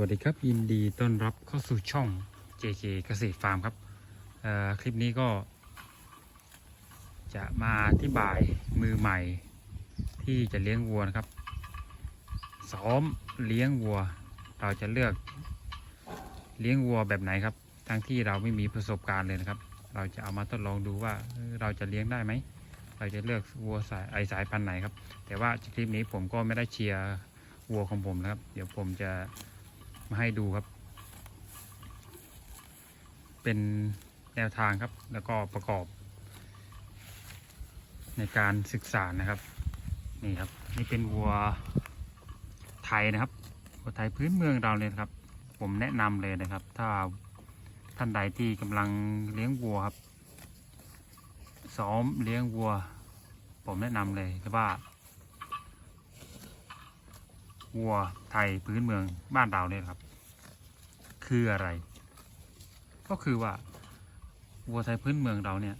วัสดีครับ ยินดีต้อนรับเข้าสู่ช่อง JK เกษตรฟาร์มครับคลิปนี้ก็ จะมาอธิบายมือใหม่ ที่จะเลี้ยงวัวนะครับซ้อมเลี้ยงวัว เราจะเลือกเลี้ยงวัวแบบไหนครับ ทั้งที่เราไม่มีประสบการณ์เลยนะครับ เราจะเอามาทดลองดูว่าเราจะเลี้ยงได้ไหมเราจะเลือกวัวสายไอสายพันธุ์ไหนครับ แต่ว่าคลิปนี้ผมก็ไม่ได้เชียร์วัวของผมนะครับ เดี๋ยวผมจะ มาให้ดูครับ เป็นแนวทางครับ แล้วก็ประกอบ ในการศึกษานะครับ นี่ครับ นี่เป็นวัวไทยนะครับ วัวไทยพื้นเมืองเราเลยครับ ผมแนะนำเลยนะครับ ถ้าท่านใดที่กำลังเลี้ยงวัวครับ ซ้อมเลี้ยงวัว ผมแนะนำเลยว่า วัวไทยพื้นเมืองบ้านเราเนี่ยครับ คืออะไร ก็คือว่าวัวไทยพื้นเมืองเราเนี่ย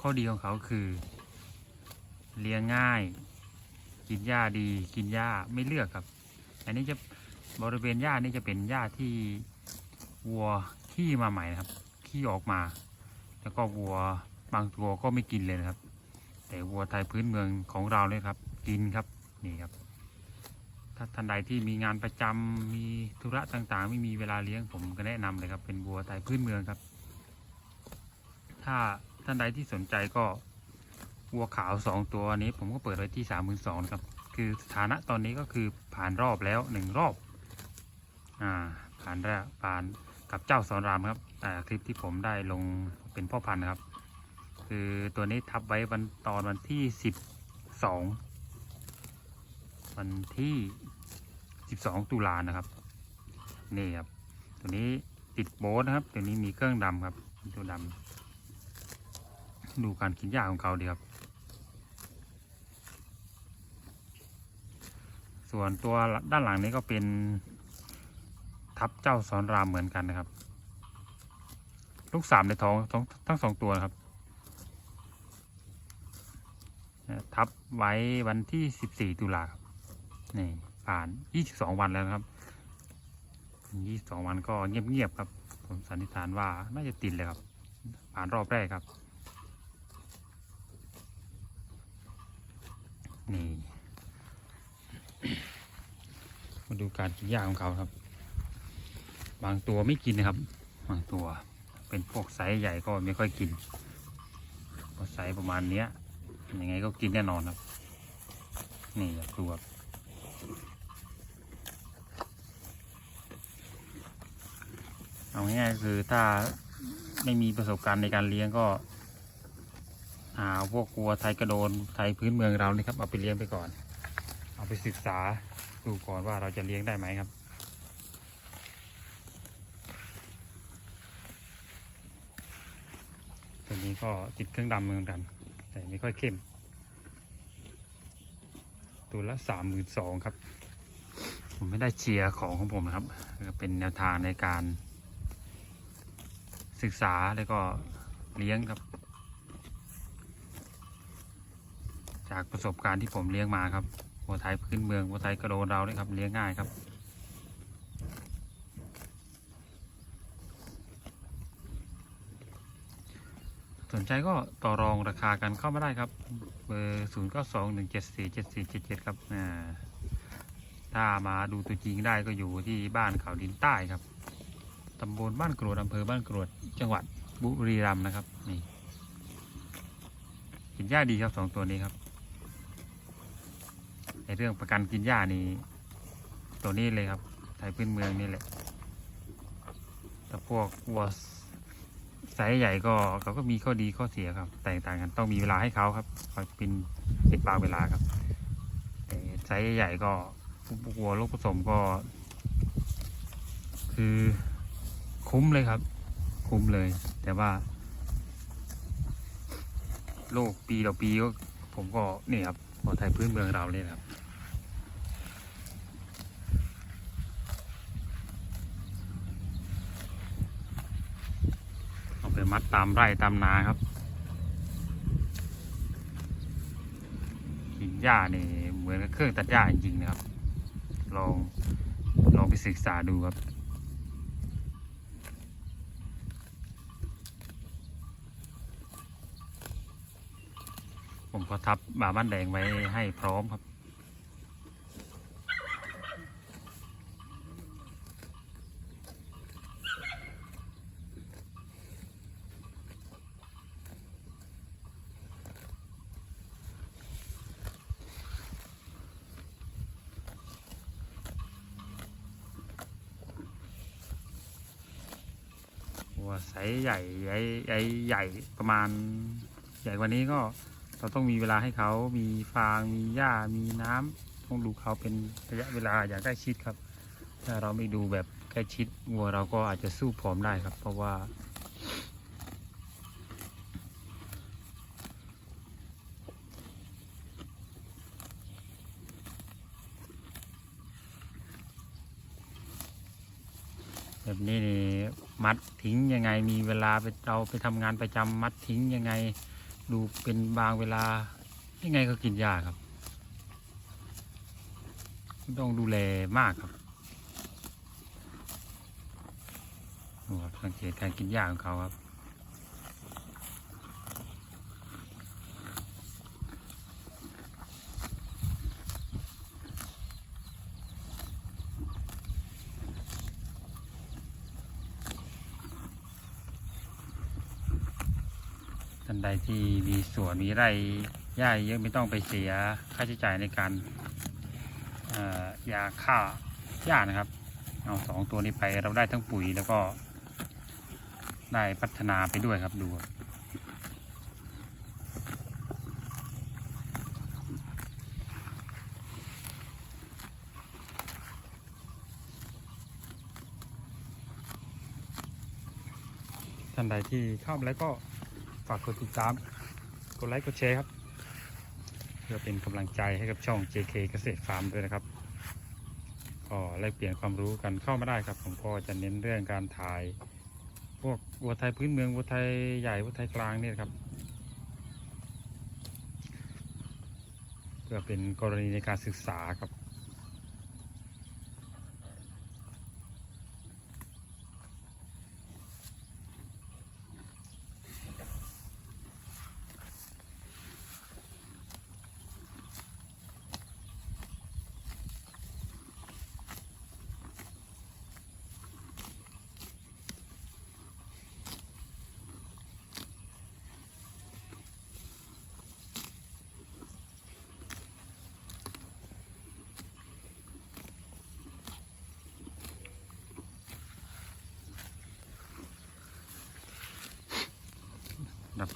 ข้อดีของเขาคือ เลี้ยงง่าย กินหญ้าดี กินหญ้าไม่เลือกครับ อันนี้จะบริเวณหญ้านี่จะเป็นหญ้าที่วัวขี้มาใหม่นะครับขี้ออกมา แล้วก็วัวบางตัวก็ไม่กินเลยนะครับ แต่วัวไทยพื้นเมืองของเราเนี่ยครับ กินครับนี่ครับ ถ้าท่านใดที่มีงานประจำมีธุระต่างๆ ไม่มีเวลาเลี้ยงผมก็แนะนำเลยครับเป็นวัวไทยพื้นเมืองครับ ถ้าท่านใดที่สนใจก็วัวขาวสองตัวนี้ผมก็เปิดไว้ที่สามหมื่นสองครับ คือสถานะตอนนี้ก็คือผ่านรอบแล้วหนึ่งรอบอ่าผ่านแล้วผ่านกับเจ้าสอนรามครับอ่คลิปที่ผมได้ลงเป็นพ่อพันธุ์นะครับ คือตัวนี้ทับไว้วันตอนวันที่สิบสองวันที่ 12 ตุลานะครับ นี่ครับ ตัวนี้ติดโบ๊ทนะครับ ตัวนี้มีเครื่องดำครับ ตัวดำดูการกินหญ้าของเขาดีครับ ส่วนตัวด้านหลังนี้ก็เป็นทับเจ้าสอนรามเหมือนกันนะครับ ลูกสามในท้องทั้งทั้งสองตัวนะครับทับไว้วันที่ 14 ตุลาครับนี่ ผ่าน 22 วันแล้วนะครับ22 วันก็เงียบๆครับ ผมสันนิษฐานว่าน่าจะติดเลยครับ ผ่านรอบแรกครับ นี่ มาดูการกินหญ้าของเขาครับ บางตัวไม่กินนะครับ บางตัวเป็นพวกไซส์ใหญ่ก็ไม่ค่อยกินพวกไซส์ประมาณเนี้ยยังไงก็กินแน่นอนครับ นี่ครับดูครับ เอาง่ายๆคือถ้าไม่มีประสบการณ์ในการเลี้ยงก็หาพวกวัวไทยกระโดนไทยพื้นเมืองเรานี่ครับเอาไปเลี้ยงไปก่อน เอาไปศึกษาดูก่อนว่าเราจะเลี้ยงได้ไหมครับ ตัวนี้ก็ติดเครื่องดำเหมือนกัน แต่ไม่ค่อยเข้ม ตัวละสามหมื่นสองครับ ผมไม่ได้เชียร์ของของผมนะครับ เป็นแนวทางในการ ศึกษาแล้วก็เลี้ยงครับ จากประสบการณ์ที่ผมเลี้ยงมาครับวัวไทยพื้นเมืองวัวไทยกระโดนเราเนี่ยครับเลี้ยงง่ายครับสนใจก็ต่อรองราคากันเข้ามาได้ครับเบอร์ศูนย์เก้าสองหนึ่งเจ็ดสี่เจ็ดสี่เจ็ดเจ็ดครับอ่าถ้ามาดูตัวจริงได้ก็อยู่ที่บ้านเขาดินใต้ครับ ตำบลบ้านกรวดอำเภอบ้านกรวด จังหวัดบุรีรัมย์นะครับ นี่กินหญ้าดีครับสองตัวนี้ครับ ในเรื่องประกันกินหญ้านี่ตัวนี้เลยครับไทยพื้นเมืองนี่แหละ แต่พวกวัวไซส์ใหญ่ก็เขาก็มีข้อดีข้อเสียครับ แตกต่างกันต้องมีเวลาให้เขาครับคอยเป็นเป็นบางเวลาครับแต่ไซส์ใหญ่ก็วัวลูกผสมก็ คือ คุ้มเลยครับ คุ้มเลย แต่ว่า โลกปีต่อปีก็ผมก็นี่ครับพอไทยพื้นเมืองเราเลยครับเอาไปมัดตามไร่ตามนาครับกินหญ้านี่เหมือนเครื่องตัดหญ้าจริงๆนะครับ ลองลองไปศึกษาดูครับ ผมก็ทับบาบ้านแดงไว้ให้พร้อมครับวัวไซส์ใหญ่ใหญ่ใหญ่ใหญ่ ประมาณ ใหญ่กว่านี้ก็ เราต้องมีเวลาให้เขามีฟาง มีหญ้า มีน้ำต้องดูเขาเป็นระยะเวลาอย่างใกล้ชิดครับ ถ้าเราไม่ดูแบบใกล้ชิดวัวเราก็อาจจะสู้ผอมได้ครับ เพราะว่าแบบนี้นี่มัดทิ้งยังไงมีเวลาไปเราไปทำงานประจำมัดทิ้งยังไง ดูเป็นบางเวลายังไงก็กินยาครับต้องดูแลมากครับดูครับสังเกตการกินยาของเขาครับ ท่านใดที่มีสวนมีไร่หญ้าเยอะไม่ต้องไปเสียค่าใช้จ่ายในการยาฆ่าหญ้านะครับ เอาสองตัวนี้ไปเราได้ทั้งปุ๋ยแล้วก็ได้พัฒนาไปด้วยครับดูท่านใดที่เข้ามาแล้วก็ากกดติดตาม กดไลค์ กดแชร์ครับ เพื่อเป็นกำลังใจให้กับช่อง JK เกษตรฟาร์มด้วยนะครับ ก็แลกเปลี่ยนความรู้กันเข้ามาได้ครับ ผมก็จะเน้นเรื่องการถ่าย พวกวัวไทยพื้นเมืองวัวไทยใหญ่วัวไทยกลางเนี่ยครับเพื่อเป็นกรณีในการศึกษาครับ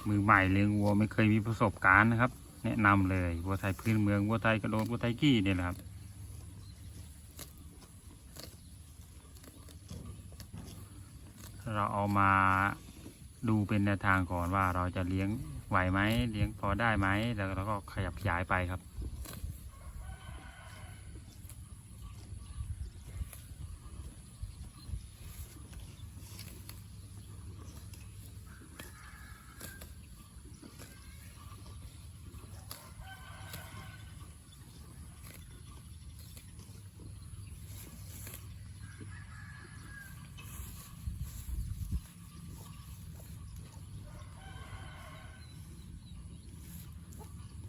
มือใหม่เลี้ยงวัวไม่เคยมีประสบการณ์นะครับ แนะนำเลยวัวไทยพื้นเมืองวัวไทยกระโดดวัวไทยกี้เนี่ยแหละครับ เราเอามาดูเป็นแนวทางก่อนว่าเราจะเลี้ยงไหวไหมเลี้ยงพอได้ไหมแล้วเราก็ขยับขยายไปครับ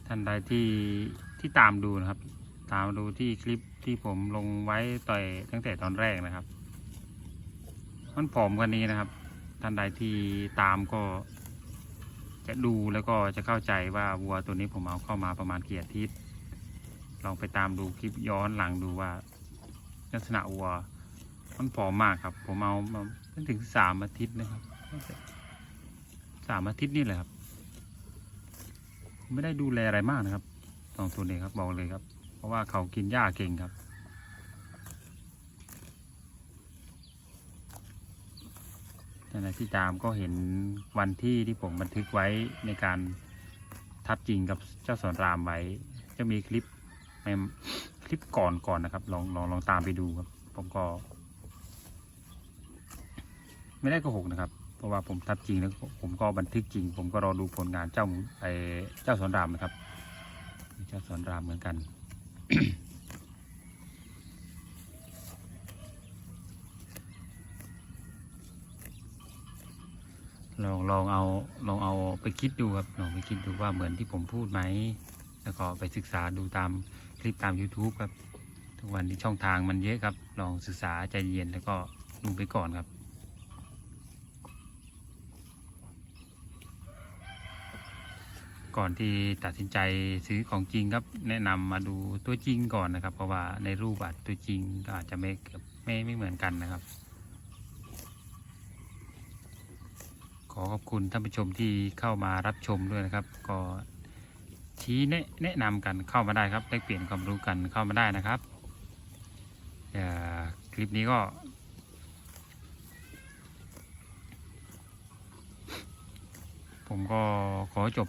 ท่านใดที่ที่ตามดูนะครับ ตามดูที่คลิปที่ผมลงไว้ต่อยตั้งแต่ตอนแรกนะครับ มันผอมกว่านี้นะครับ ท่านใดที่ตามก็จะดูแล้วก็จะเข้าใจว่าวัวตัวนี้ผมเอาเข้ามาประมาณกี่อาทิตย์ลองไปตามดูคลิปย้อนหลังดูว่า ลักษณะวัวมันผอมมากครับ ผมเอามาถึงสามอาทิตย์นะครับสามอาทิตย์นี่แหละครับ ไม่ได้ดูแลอะไรมากนะครับสองตัวนี้ครับบอกเลยครับ เพราะว่าเขากินหญ้าเก่งครับ แต่ในที่ตามก็เห็นวันที่ที่ผมบันทึกไว้ในการทับจริงกับเจ้าสอนรามไว้ จะมีคลิปคลิปก่อนก่อนนะครับ ลองลองลองตามไปดูครับ ผมก็ ไม่ได้โกหกนะครับ ราะว่าผมทับจริงแล้วผมก็บันทึกจริง ผมก็รอดูผลงานเจ้าไอเจ้าสอนรามนะครับ เจ้าสอนรามเหมือนกันลองลองเอาลองเอาไปคิดดูครับลองไปคิดดูว่าเหมือนที่ผมพูดไหม แล้วก็ไปศึกษาดูตามคลิปตาม YouTube ครับ ทุกวันนี้ช่องทางมันเยอะครับ ลองศึกษาใจเย็นแล้วก็ดูไปก่อนครับ ก่อนที่ตัดสินใจซื้อของจริงครับ แนะนำมาดูตัวจริงก่อนนะครับ เพราะว่าในรูปอาจตัวจริงก็อาจจะไม่ไม่ไม่เหมือนกันนะครับ ขอขอบคุณท่านผู้ชมที่เข้ามารับชมด้วยนะครับ ก็ชี้แนะแนะนำกันเข้ามาได้ครับได้เปลี่ยนความรู้กันเข้ามาได้นะครับเอ่อคลิปนี้ก็ผมก็ขอจบ